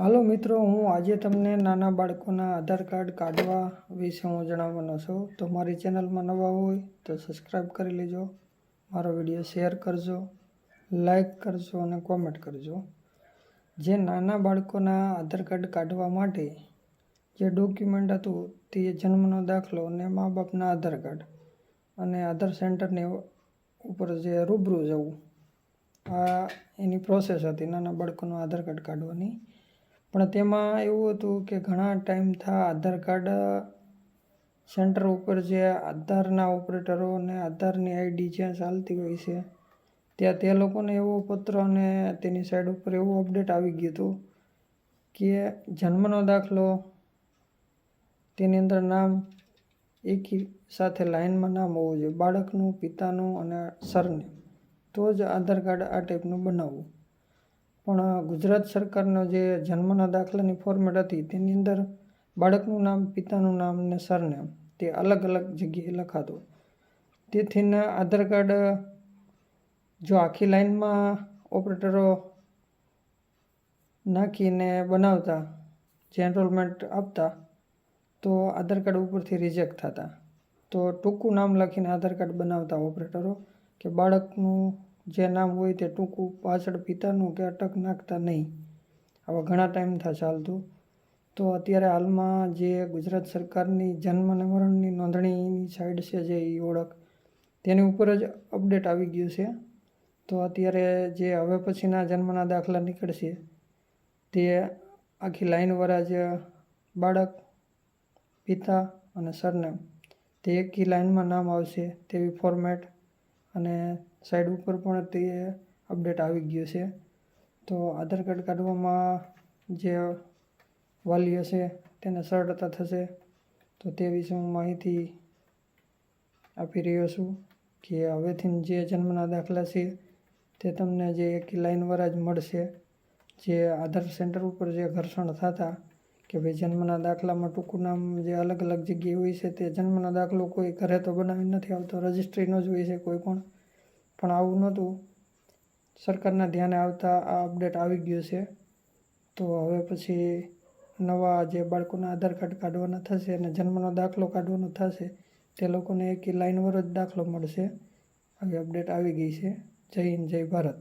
હાલો મિત્રો, હું આજે તમને નાના બાળકોના આધાર કાર્ડ કાઢવા વિશે હું જણાવવાનો છું. તો મારી ચેનલમાં નવા હોય તો સબસ્ક્રાઈબ કરી લેજો, મારો વીડિયો શેર કરજો લાઈક કરજો અને કોમેન્ટ કરજો. જે નાના બાળકોના આધાર કાર્ડ કાઢવા માટે જે ડોક્યુમેન્ટ હતું તે જન્મનો દાખલો અને મા બાપના આધાર કાર્ડ અને આધાર સેન્ટરની ઉપર જે રૂબરૂ જવું, આ એની પ્રોસેસ હતી નાના બાળકોનું આધાર કાર્ડ કાઢવાની. પણ તેમાં એવું હતું કે ઘણા ટાઈમ થા આધાર કાર્ડ સેન્ટર ઉપર જે આધારના ઓપરેટરો અને આધારની આઈડી જ્યાં ચાલતી હોય છે, ત્યાં તે લોકોને એવો પત્ર અને તેની સાઈડ ઉપર એવું અપડેટ આવી ગયું હતું કે જન્મનો દાખલો, તેની અંદર નામ એકી સાથે લાઇનમાં નામ હોવું જોઈએ, બાળકનું, પિતાનું અને સરનેમ તો જ આધાર કાર્ડ આ ટાઈપનું બનાવવું. પણ ગુજરાત સરકારનો જે જન્મના દાખલાની ફોર્મેટ હતી, તેની અંદર બાળકનું નામ, પિતાનું નામ ને સરનેમ, તે અલગ અલગ જગ્યાએ લખાતું. તેથીના આધાર કાર્ડ, જો આખી લાઈનમાં ઓપરેટરો નાખીને બનાવતા જે એનરોલમેન્ટ આપતા, તો આધાર કાર્ડ ઉપરથી રિજેક્ટ થતા. તો ટૂંકું નામ લખીને આધાર કાર્ડ બનાવતા ઓપરેટરો કે બાળકનું જે નામ હોય તે ટૂંકું પાછળ પિતાનું કે અટક નાખતા નહીં. આવા ઘણા ટાઈમ થાય ચાલતું તો અત્યારે હાલમાં જે ગુજરાત સરકારની જન્મ અને મરણની નોંધણીની સાઈડ છે જે એ ઓળખ, તેની ઉપર જ અપડેટ આવી ગયું છે. તો અત્યારે જે હવે પછીના જન્મના દાખલા નીકળશે, તે આખી લાઇનવાળા જે બાળક, પિતા અને સરનેમ, તે એકી લાઇનમાં નામ આવશે તેવી ફોર્મેટ અને સાઈડ ઉપર પણ તે અપડેટ આવી ગયું છે. તો આધાર કાર્ડ કાઢવામાં જે વાલીઓ છે તેને સરળતા થશે. તો તે વિશે હું માહિતી આપી રહ્યો છું કે હવેથી જે જન્મના દાખલા છે તે તમને જે એક લાઈનવાળા જ મળશે. જે આધાર સેન્ટર ઉપર જે ઘર્ષણ થતા કે ભાઈ જન્મના દાખલામાં ટૂંકું નામ જે અલગ અલગ જગ્યાએ હોય છે તે જન્મનો દાખલો કોઈ ઘરે તો બનાવી નથી આવતો, રજિસ્ટ્રીનો જ હોય છે કોઈ પણ. પણ આવું નહોતું. સરકારના ધ્યાને આવતા આ અપડેટ આવી ગયું છે. તો હવે પછી નવા જે બાળકોના આધાર કાર્ડ કાઢવાના થશે અને જન્મનો દાખલો કાઢવાનો થશે, તે લોકોને એક લાઈનવાળો જ દાખલો મળશે. આવી અપડેટ આવી ગઈ છે. જય હિન્દ, જય ભારત.